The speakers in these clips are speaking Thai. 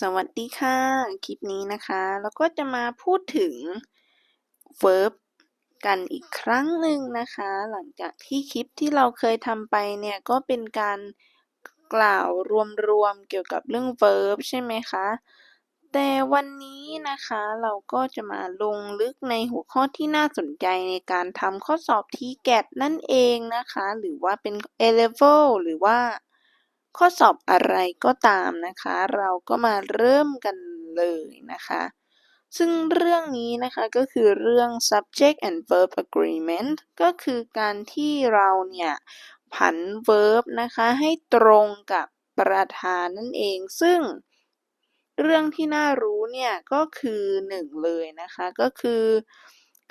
สวัสดีค่ะ คลิปนี้นะคะเราก็จะมาพูดถึง verb กันอีกครั้งหนึ่งนะคะ หลังจากที่คลิปที่เราเคยทำไปเนี่ยก็เป็นการกล่าวรวมๆเกี่ยวกับเรื่อง verb ใช่ไหมคะ แต่วันนี้นะคะเราก็จะมาลงลึกในหัวข้อที่น่าสนใจในการทำข้อสอบ TGAT นั่นเองนะคะ หรือว่าเป็น A-level หรือว่า ข้อสอบอะไรก็ตามนะคะ เราก็มาเริ่มกันเลยนะคะ ซึ่งเรื่องนี้นะคะก็คือเรื่อง subject and verb agreement ก็คือการที่เราเนี่ยผัน verb นะคะให้ตรงกับประธานนั่นเอง ซึ่งเรื่องที่น่ารู้เนี่ยก็คือหนึ่งเลยนะคะ ก็คือ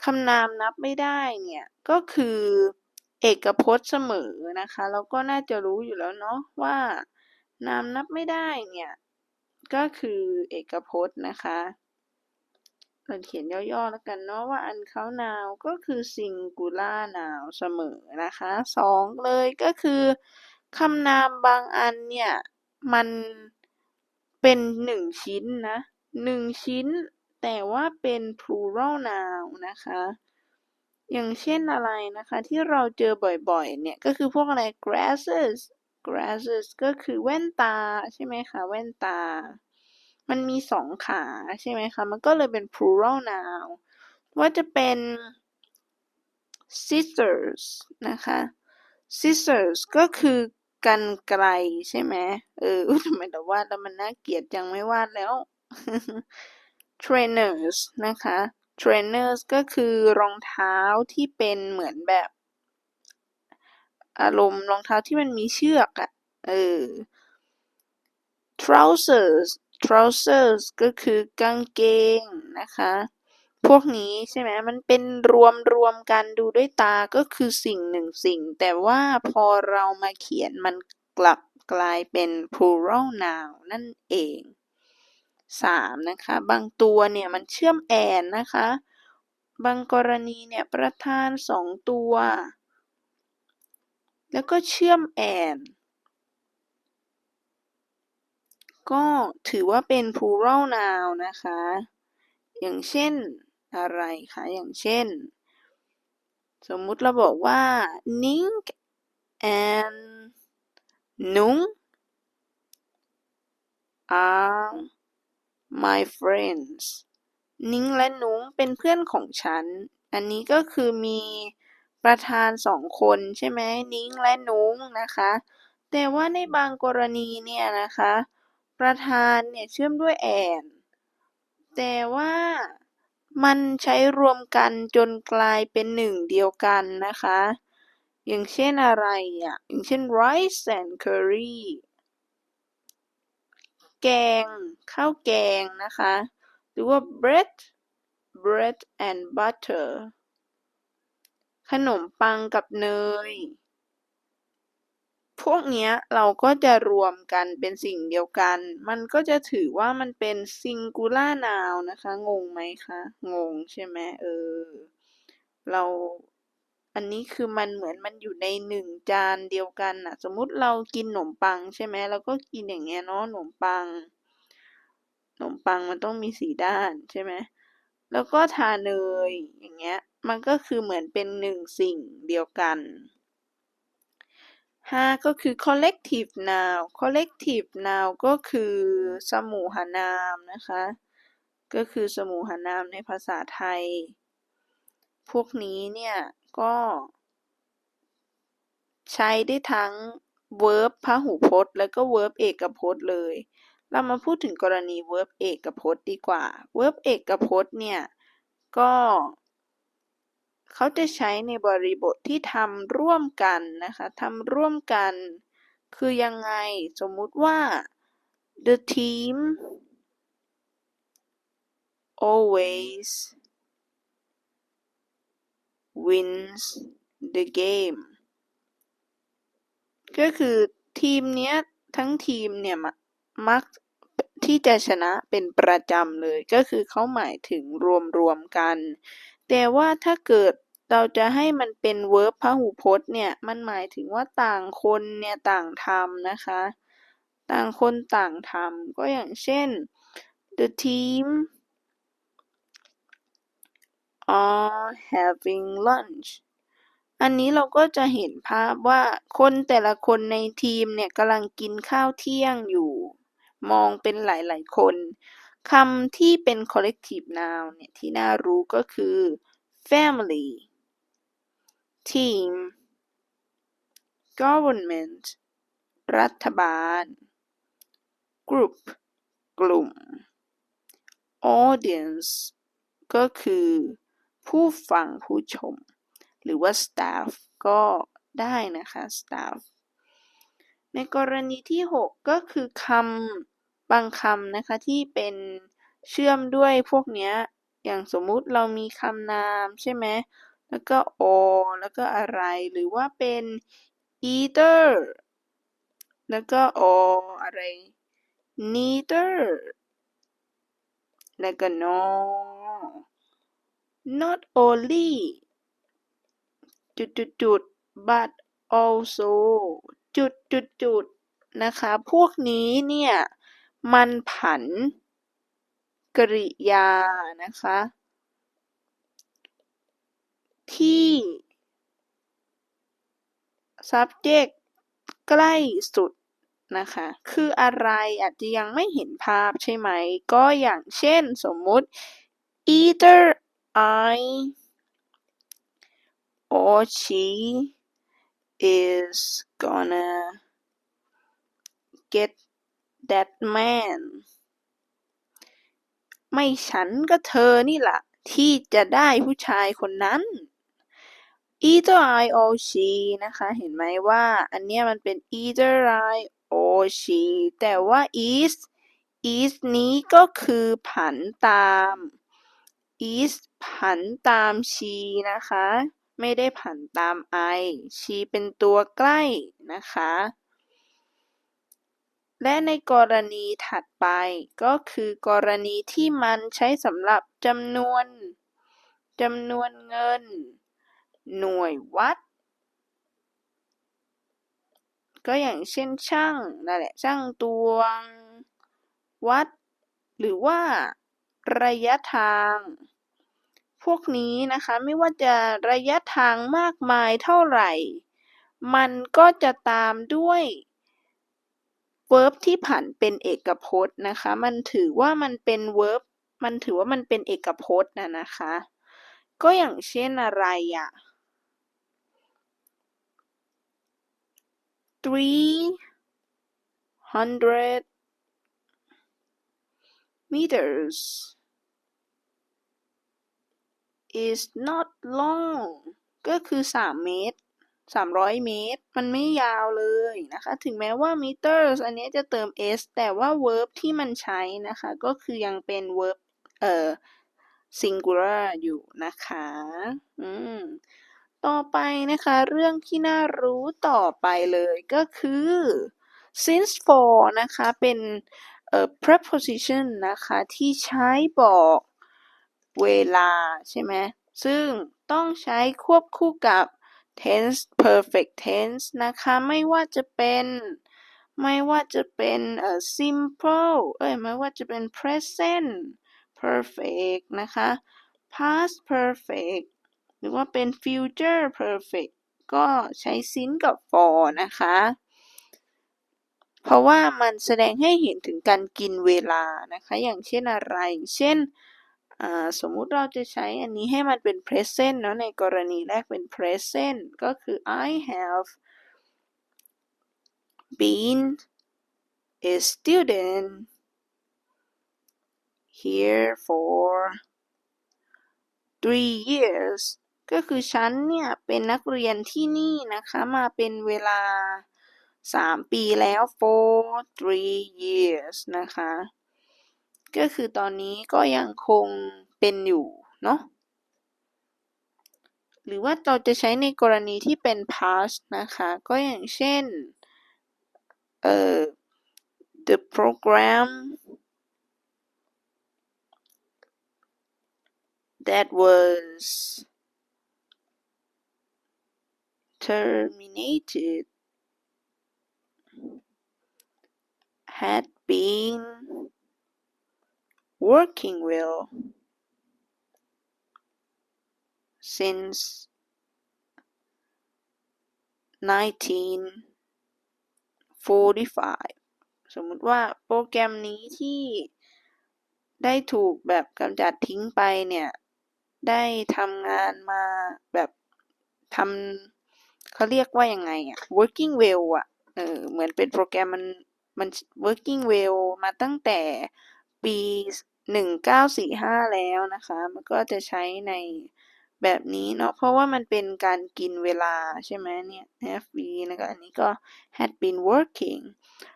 คำนามนับไม่ได้เนี่ยก็คือ เอกพจน์เสมอนะคะ เราก็น่าจะรู้อยู่แล้วเนาะว่านามนับไม่ได้เนี่ย ก็คือเอกพจน์นะคะเราเขียนย่อๆแล้วกันเนาะว่าอันเขานาวก็คือ singular noun เสมอนะคะสองเลยก็คือคำนามบางอันเนี่ย มันเป็นหนึ่งชิ้นนะหนึ่งชิ้น แต่ว่าเป็น plural noun นะคะ อย่างเช่นอะไรนะคะที่เราเจอบ่อยๆ เนี่ย ก็คือพวกอะไร grasses grasses ก็คือแว่นตาใช่ไหมคะ แว่นตา มันมีสองขาใช่ไหมคะ มันก็เลยเป็น plural noun ว่าจะเป็น scissors นะคะ scissors ก็คือกันไกลใช่ไหมเออทำไมแต่วาดแล้วมันน่าเกลียดจังไม่วาดแล้ว trainers นะคะ trainers ก็คือรองเท้าที่เป็นเหมือนแบบ อารมณ์รองเท้าที่มันมีเชือกอะเออ trousers trousers ก็คือกางเกงนะคะ พวกนี้ใช่ไหมมันเป็นรวมรวมกันดูด้วยตาก็คือสิ่งหนึ่งสิ่ง แต่ว่าพอเรามาเขียนมันกลับกลายเป็น plural noun นั่นเอง สามนะคะ บางตัวเนี่ยมันเชื่อมแอนนะคะ บางกรณีเนี่ยประธานสองตัว แล้วก็เชื่อมแอน ก็ถือว่าเป็น plural noun นะคะ อย่างเช่นอะไรคะ อย่างเช่น สมมุติเราบอกว่า Ning and Nung are my friends นิ้งและนุ้งเป็นเพื่อนของฉัน อันนี้ก็คือมีประธานสองคนใช่ไหมนิ้งและนุ้งนะคะ แต่ว่าในบางกรณีเนี่ยนะคะ ประธานเนี่ยเชื่อมด้วยแอนแต่ว่ามันใช้รวมกันจนกลายเป็นหนึ่งเดียวกันนะคะ อย่างเช่นอะไรอะ อย่างเช่น rice and curry แกง ข้าวแกงนะคะ หรือว่า bread bread and butter ขนมปังกับเนย พวกนี้เราก็จะรวมกันเป็นสิ่งเดียวกัน มันก็จะถือว่ามันเป็น singular noun นะคะ งงไหมคะ งงใช่ไหมเออ เรา อันนี้คือมันเหมือนมันอยู่ในหนึ่งจานเดียวกันอะสมมุติเรากินขนมปังใช่ไหมเราก็กินอย่างเงี้ยเนาะขนมปังขนมปังมันต้องมีสีด้านใช่ไหมแล้วก็ทาเนยอย่างเงี้ย มันก็คือเหมือนเป็นหนึ่งสิ่งเดียวกันห้าก็คือ collective noun collective noun ก็คือสมูหนามนะคะ ก็คือสมูหนามในภาษาไทย พวกนี้เนี่ย ก็ใช้ได้ทั้ง verb พหูพจน์ แล้วก็ verb เอกพจน์เลย เรามาพูดถึงกรณี verb เอกพจน์ดีกว่า verb เอกพจน์เนี่ย ก็เขาจะใช้ในบริบทที่ทำร่วมกันนะคะทำร่วมกัน คือยังไงสมมุติว่า the team always wins the game ก็คือทีมเนี้ยทั้งทีมเนี่ยมักที่จะชนะเป็นประจำเลยก็คือเขาหมายถึงรวมๆกัน แต่ว่าถ้าเกิดเราจะให้มันเป็นเวิร์บพหูพจน์เนี่ย มันหมายถึงว่าต่างคนเนี่ยต่างทำนะคะ ต่างคนต่างทำก็อย่างเช่น the team are having lunch อันนี้เราก็จะเห็นภาพว่าคนแต่ละคนในทีมเนี่ยกำลังกินข้าวเที่ยงอยู่ มองเป็นหลายๆคนคำที่เป็น collective noun เนี่ยที่น่ารู้ก็คือ family team government รัฐบาล group กลุ่ม audience ก็คือ ผู้ฟังผู้ชม หรือว่า staff ก็ได้นะคะ staff ในกรณีที่ 6 ก็คือคำบางคำนะคะที่เป็นเชื่อมด้วยพวกเนี้ย อย่างสมมุติเรามีคำนามใช่ไหม แล้วก็ o แล้วก็อะไร หรือว่าเป็น either แล้วก็ o อะไร neither แล้วก็ no not only จุดจุดจุด but also จุดจุดจุดนะคะ พวกนี้เนี่ย มันผันกริยานะคะ ที่ subject ใกล้สุดนะคะ คืออะไรอาจจะยังไม่เห็นภาพใช่ไหม ก็อย่างเช่นสมมุติ either I or she is gonna get that man ไม่ฉันก็เธอนี่แหละที่จะได้ผู้ชายคนนั้น either I or she นะคะ เห็นไหมว่า อันเนี้ยมันเป็น either I or she แต่ว่า is is นี้ก็คือผันตาม is ผันตาม she นะคะ ไม่ได้ผันตาม I she เป็นตัวใกล้นะคะ และในกรณีถัดไปก็คือกรณีที่มันใช้สำหรับจำนวนจำนวนเงิน หน่วยวัด ก็อย่างเช่นช่างนั่นแหละช่างตวง วัด หรือว่าระยะทาง พวกนี้นะคะไม่ว่าจะระยะทางมากมายเท่าไหร่ มันก็จะตามด้วย verb ที่ผันเป็นเอกพจน์นะคะ มันถือว่ามันเป็น verb มันถือว่ามันเป็นเอกพจน์นะนะคะ ก็อย่างเช่นอะไรอะ three hundred meters is not long ก็คือ 3 เมตร 300 เมตร มันไม่ยาวเลยนะคะ ถึงแม้ว่า meters อันนี้จะเติม s แต่ว่า verb ที่มันใช้นะคะ ก็คือยังเป็น verb เอ่อ singular อยู่นะคะ อืม ต่อไปนะคะ เรื่องที่น่ารู้ต่อไปเลยก็คือ since for นะคะ เป็นเอ่อ preposition นะคะ ที่ใช้บอก เวลา ใช่ไหม ซึ่งต้องใช้ควบคู่กับ tense perfect tense นะคะ ไม่ว่าจะเป็น ไม่ว่าจะเป็นเอ่อ simple เอ้ย ไม่ว่าจะเป็น present perfect นะคะ past perfect หรือว่าเป็น future perfect ก็ใช้ since กับ for นะคะ เพราะว่ามันแสดงให้เห็นถึงการกินเวลานะคะ อย่างเช่นอะไร เช่น สมมุติเราจะใช้อันนี้ให้มันเป็น present เนาะในกรณีแรกเป็น present ก็คือ I have been a student here for three years ก็คือฉันเนี่ยเป็นนักเรียนที่นี่นะคะมาเป็นเวลา 3 ปีแล้ว for three years นะคะ ก็คือตอนนี้ก็ยังคงเป็นอยู่เนาะหรือว่าเราจะใช้ในกรณีที่เป็น past นะคะ ก็อย่างเช่นเอ่อ the program that was terminated had been working well since 1945 สมมุติว่าโปรแกรมนี้ที่ได้ถูกแบบกำจัดทิ้งไปเนี่ย ได้ทำงานมาแบบทำเขาเรียกว่ายังไงอะ working well อะเออเหมือนเป็นโปรแกรมมันมัน working well มาตั้งแต่ปี 1945 แล้วนะคะ มันก็จะใช้ในแบบนี้เนาะเพราะว่ามันเป็นการกินเวลาใช่ไหมเนี่ย have been แล้วก็อันนี้ก็ had been working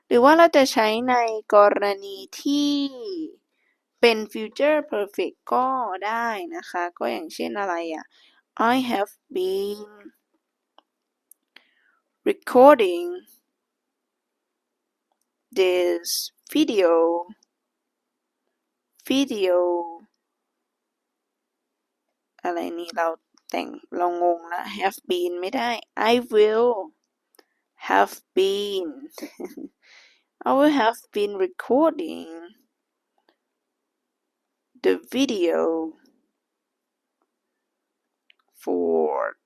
หรือว่าเราจะใช้ในกรณีที่เป็น future perfect ก็ได้นะคะ ก็อย่างเช่นอะไรอะ I have been recording this video video อะไรนี่เราแต่งเรางงละ have been ไม่ได้ I will have been I will have been recording the video for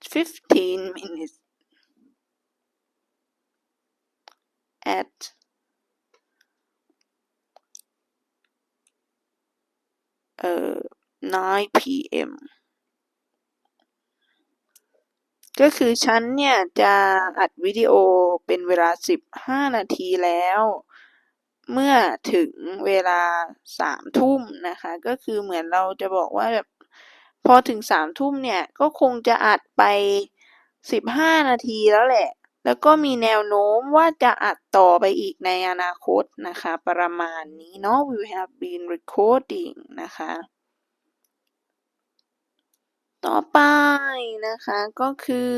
15 minutes at uh 9 p.m. ก็คือฉันเนี่ย จะอัดวิดีโอเป็นเวลา 15 นาทีแล้ว เมื่อถึงเวลา 3 ทุ่มนะคะ ก็คือเหมือนเราจะบอกว่าแบบพอถึง 3 ทุ่มเนี่ย ก็คงจะอัดไป 15 นาทีแล้วแหละ แล้วก็มีแนวโน้มว่าจะอัดต่อไปอีกในอนาคตนะคะ ประมาณนี้เนาะ we have been recording นะคะ ต่อไปนะคะก็คือ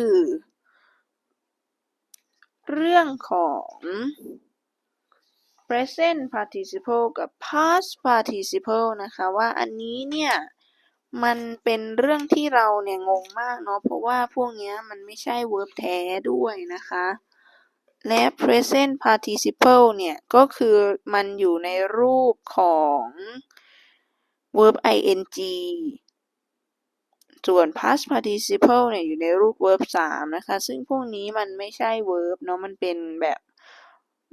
เรื่องของ present participle กับ past participle นะคะ ว่าอันนี้เนี่ย มันเป็นเรื่องที่เราเนี่ยงงมากเนาะ เพราะว่าพวกนี้มันไม่ใช่ verb แท้ด้วยนะคะ และ present participle เนี่ย ก็คือมันอยู่ในรูปของ verb ing ส่วน past participle เนี่ยอยู่ในรูป verb 3 นะคะ ซึ่งพวกนี้มันไม่ใช่ verb เนาะ มันเป็นแบบ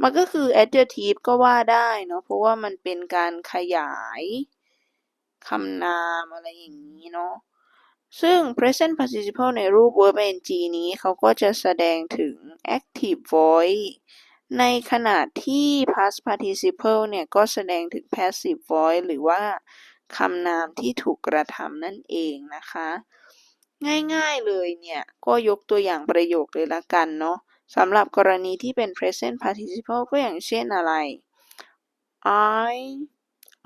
มันก็คือ adjective ก็ว่าได้เนาะ เพราะว่ามันเป็นการขยาย คำนามอะไรอย่างนี้เนาะซึ่ง present participle ในรูป verb ing นี้เขาก็จะแสดงถึง active voice ในขณะที่ past participle เนี่ยก็แสดงถึง passive voice หรือว่าคำนามที่ถูกกระทำนั่นเองนะคะ ง่ายๆเลยเนี่ย ก็ยกตัวอย่างประโยคเลยละกันเนาะสำหรับกรณีที่เป็น present participle ก็อย่างเช่นอะไร I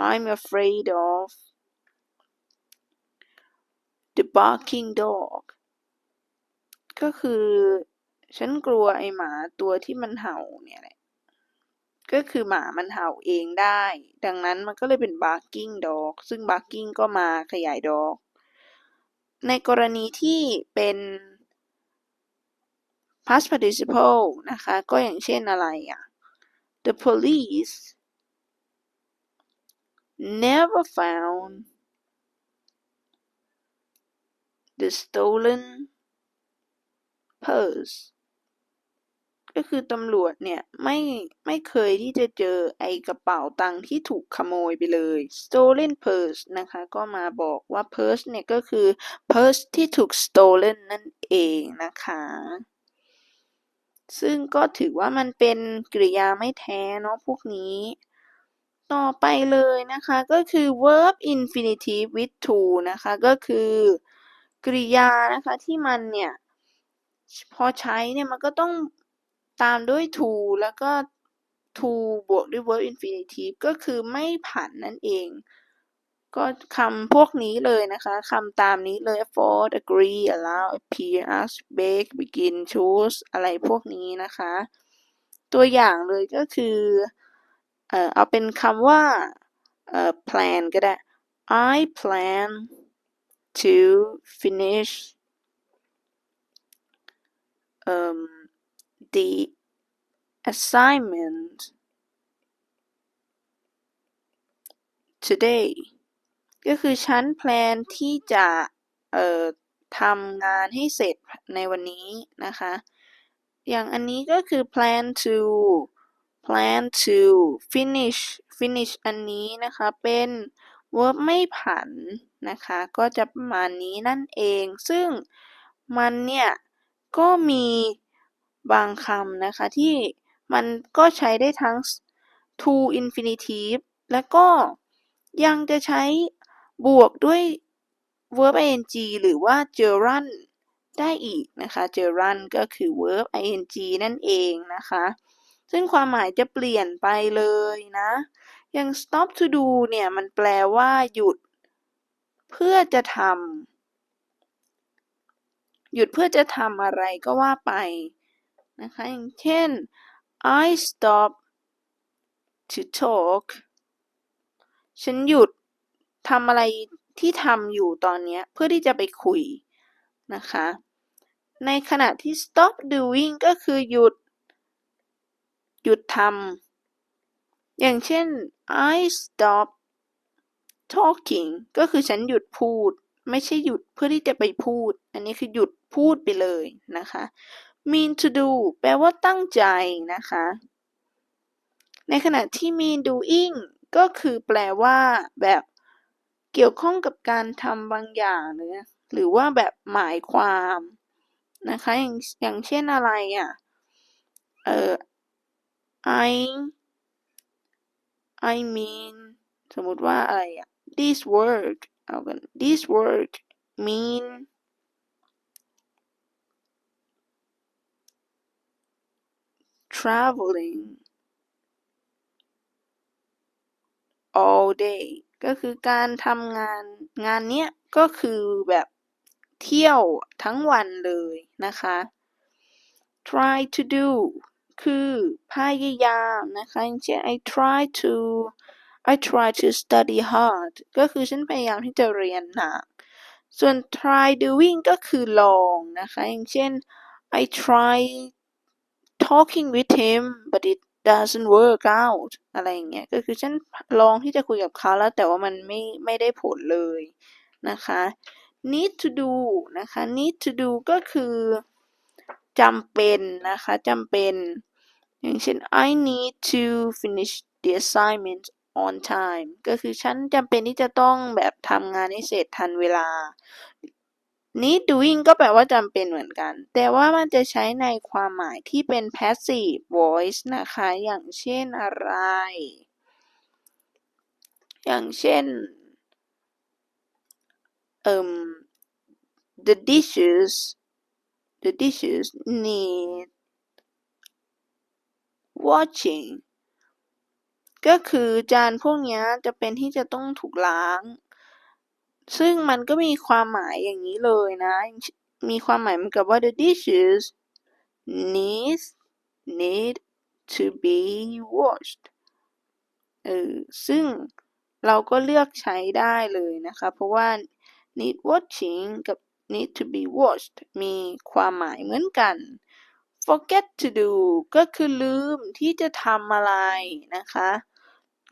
I'm afraid of the barking dog ก็คือ ฉันกลัวไอหมาตัวที่มันเห่าเนี่ยแหละ ก็คือหมามันเห่าเองได้ ดังนั้นมันก็เลยเป็น barking dog ซึ่ง barking ก็มาขยาย dog ในกรณีที่เป็น past participle นะคะ ก็อย่างเช่นอะไรอะ the police never found the stolen purse ก็คือตำรวจเนี่ย ไม่ไม่เคยที่จะเจอไอกระเป๋าตังค์ที่ถูกขโมยไปเลย stolen purse นะคะ ก็มาบอกว่า purse เนี่ยก็คือ purse ที่ถูก stolen นั่นเองนะคะ ซึ่งก็ถือว่ามันเป็นกริยาไม่แท้เนาะพวกนี้ ต่อไปเลยนะคะ ก็คือ verb infinitive with to นะคะ ก็คือ กริยานะคะที่มันเนี่ยพอใช้เนี่ยมันก็ต้องตามด้วย to แล้วก็ to บวกด้วย verb infinitive ก็คือไม่ผันนั่นเอง ก็คำพวกนี้เลยนะคะคำตามนี้เลย afford agree allow appear ask beg begin choose อะไรพวกนี้นะคะ ตัวอย่างเลยก็คือเออเอาเป็นคำว่าเออ plan ก็ได้ I plan to finish um, the assignment today ก็คือฉันแพลนที่จะเอ่อทำงานให้เสร็จในวันนี้นะคะ อย่างอันนี้ก็คือ plan to plan to finish finish อันนี้นะคะ เป็น verb ไม่ผัน นะคะ ก็จะประมาณนี้นั่นเอง ซึ่งมันเนี่ย ก็มีบางคำนะคะ ที่มันก็ใช้ได้ทั้ง to infinitive แล้วก็ยังจะใช้บวกด้วย verb ing หรือว่า gerund ได้อีกนะคะ gerund ก็คือ verb ing นั่นเองนะคะ ซึ่งความหมายจะเปลี่ยนไปเลยนะ อย่าง stop to do เนี่ย มันแปลว่าหยุด เพื่อจะทำหยุดเพื่อจะทำอะไรก็ว่าไปนะคะอย่างเช่น I stop to talk ฉันหยุดทำอะไรที่ทำอยู่ตอนนี้เพื่อที่จะไปคุยนะคะ ในขณะที่ stop doing ก็คือหยุด หยุดทำอย่างเช่น I stop talking ก็คือฉันหยุดพูด ไม่ใช่หยุดเพื่อที่จะไปพูด อันนี้คือหยุดพูดไปเลยนะคะ mean to do แปลว่าตั้งใจนะคะ ในขณะที่ mean doing ก็คือแปลว่าแบบเกี่ยวข้องกับการทำบางอย่างหรือหรือว่าแบบหมายความนะคะอย่างอย่างเช่นอะไรอะเออ I I mean สมมติว่าอะไรอะ this word เอากัน this word mean traveling all day ก็คือการทำงานงานเนี้ยก็คือแบบเที่ยวทั้งวันเลยนะคะ try to do คือพยายามนะคะอย่างเช่น I try to I try to study hard ก็คือฉันพยายามที่จะเรียนหนัก ส่วน try doing ก็คือลองนะคะ อย่างเช่น I try talking with him but it doesn't work out อะไรอย่างเงี้ย ก็คือฉันลองที่จะคุยกับเขาแล้วแต่ว่ามันไม่ไม่ได้ผลเลยนะคะ need to do นะคะ need to do ก็คือจำเป็นนะคะจำเป็น อย่างเช่น I need to finish the assignment on time ก็คือฉันจำเป็นที่จะต้องแบบทำงานให้เสร็จทันเวลา need doing ก็แปลว่าจำเป็นเหมือนกัน แต่ว่ามันจะใช้ในความหมายที่เป็น passive voice นะคะ อย่างเช่นอะไร อย่างเช่นเอ่ม the dishes the dishes need washing ก็คือจานพวกนี้จะเป็นที่จะต้องถูกล้าง ซึ่งมันก็มีความหมายอย่างนี้เลยนะ มีความหมายเหมือนกับว่า the dishes needs need to be washed เออซึ่งเราก็เลือกใช้ได้เลยนะคะ เพราะว่า need washing กับ need to be washed มีความหมายเหมือนกัน forget to do ก็คือลืมที่จะทำอะไรนะคะ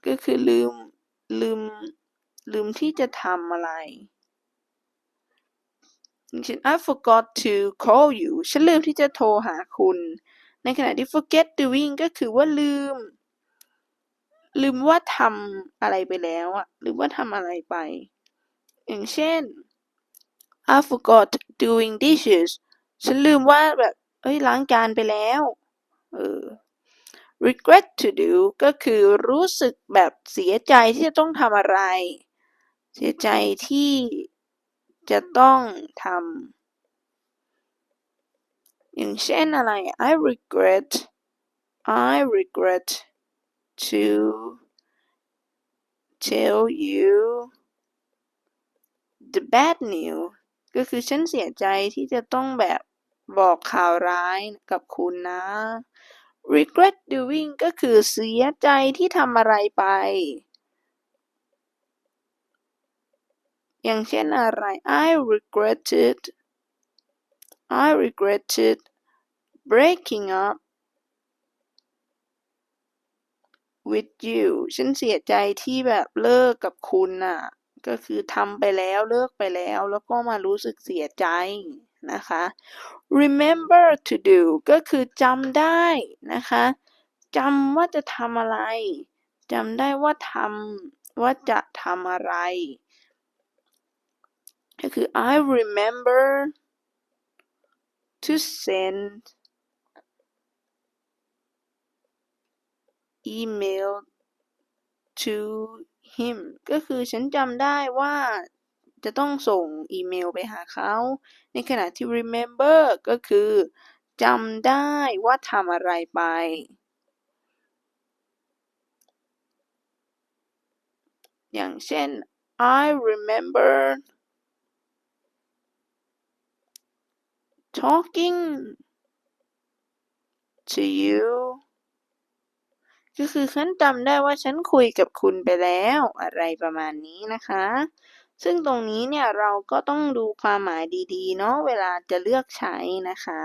ก็คือลืมลืมลืมที่จะทำอะไรอย่างเช่น I forgot to call you ฉันลืมที่จะโทรหาคุณ ในขณะที่ forget doing ก็คือว่าลืม ลืมว่าทำอะไรไปแล้วอะหรือว่าทำอะไรไป อย่างเช่น I forgot doing dishes ฉันลืมว่าแบบ เอ้ยล้างจานไปแล้ว เออ regret to do ก็คือรู้สึกแบบเสียใจที่จะต้องทำอะไร เสียใจที่จะต้องทำอย่างเช่นอะไร I regret I regret to tell you the bad news ก็คือฉันเสียใจที่จะต้องแบบบอกข่าวร้ายกับคุณนะ regret doing ก็คือเสียใจที่ทำอะไรไป อย่างเช่นอะไร I regretted I regretted breaking up with you ฉันเสียใจที่แบบเลิกกับคุณน่ะ ก็คือทำไปแล้วเลิกไปแล้ว แล้วก็มารู้สึกเสียใจ นะคะ remember to do ก็คือจำได้นะคะจำว่าจะทำอะไรจำได้ว่าทำว่าจะทำอะไร ก็คือ I remember to send email to him ก็คือฉันจำได้ว่า จะต้องส่งอีเมลไปหาเขา ในขณะที่ remember ก็คือจำได้ว่าทำอะไรไป อย่างเช่น I remember talking to you ก็คือฉันจำได้ว่าฉันคุยกับคุณไปแล้วอะไรประมาณนี้นะคะ ซึ่งตรงนี้เนี่ยเราก็ต้องดูความหมายดีๆ เนาะเวลาจะเลือกใช้นะคะ